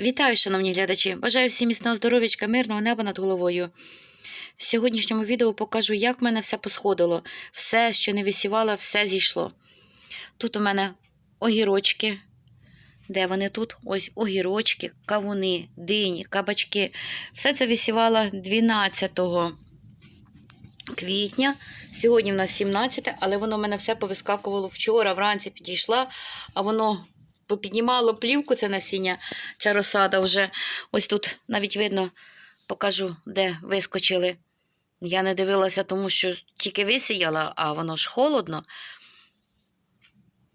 Вітаю, шановні глядачі! Бажаю всім міцного здоров'ячка, мирного неба над головою. В сьогоднішньому відео покажу, як в мене все посходило. Все, що не висівало, все зійшло. Тут у мене огірочки. Де вони тут? Ось огірочки, кавуни, дині, кабачки. Все це висівала 12 квітня. Сьогодні в нас 17, але воно в мене все повискакувало вчора, вранці підійшла, а воно попіднімало плівку, це насіння, ця розсада вже. Ось тут навіть видно, покажу, де вискочили. Я не дивилася, тому що тільки висіяла, а воно ж холодно.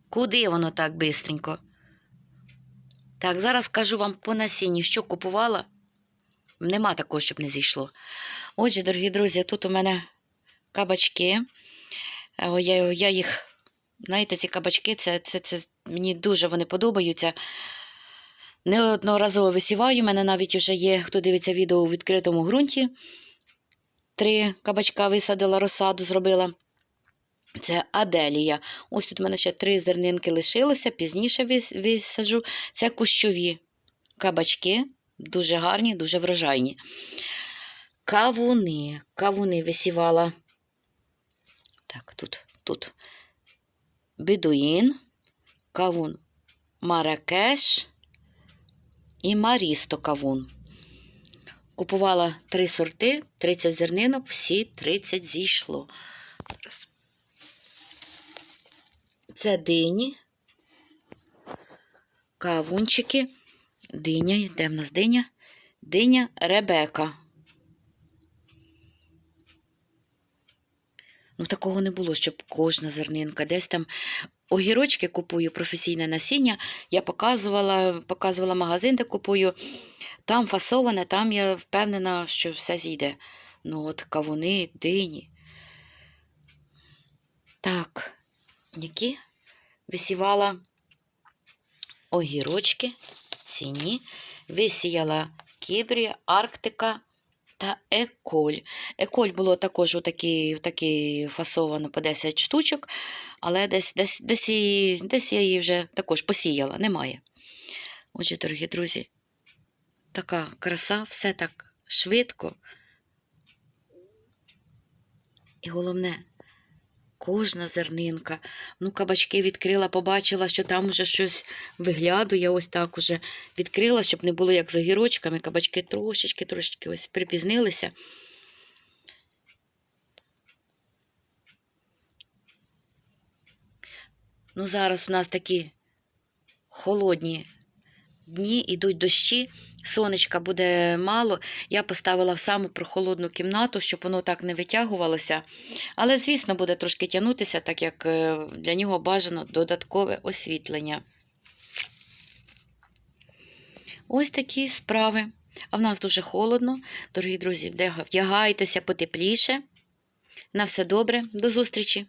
Куди воно так бистренько? Так, зараз кажу вам по насінні, що купувала. Нема такого, щоб не зійшло. Отже, дорогі друзі, тут у мене кабачки. Е, я їх, знаєте, ці кабачки, це, це, це мені дуже вони подобаються. Неодноразово висіваю. У мене навіть вже є, хто дивиться відео у відкритому ґрунті. Три кабачка висадила, розсаду зробила. Це Аделія. Ось тут у мене ще три зернинки лишилося, пізніше висаджу. Це кущові кабачки, дуже гарні, дуже врожайні. Кавуни. Кавуни висівала. Так, тут, тут бедуїн, кавун Маракеш і Марісто кавун. Купувала три сорти, 30 зернинок, всі 30 зійшло. Це дині, кавунчики, диня, де в нас диня? Диня Ребека. Ну, такого не було, щоб кожна зернинка. Десь там огірочки купую, професійне насіння. Я показувала, показувала магазин, де купую. Там фасоване, там я впевнена, що все зійде. Ну, от кавуни, дині. Так, які висівала огірочки, ціні, висіяла кібрі, Арктика та еколь. Еколь було також отакі, такі фасовано по 10 штучок, але десь, десь, десь, її, десь я її вже також посіяла, немає. Отже, дорогі друзі, така краса, все так швидко. І головне, кожна зернинка. Ну, кабачки відкрила, побачила, що там уже щось виглядує. Ось так уже відкрила, щоб не було як з огірочками. Кабачки трошечки, трошечки ось припізнилися. Ну, зараз в нас такі холодні дні, ідуть дощі, сонечка буде мало. Я поставила в саму прохолодну кімнату, щоб воно так не витягувалося. Але, звісно, буде трошки тягнутися, так як е, для нього бажано додаткове освітлення. Ось такі справи. А в нас дуже холодно. Дорогі друзі, вдягайтеся потепліше. На все добре, до зустрічі!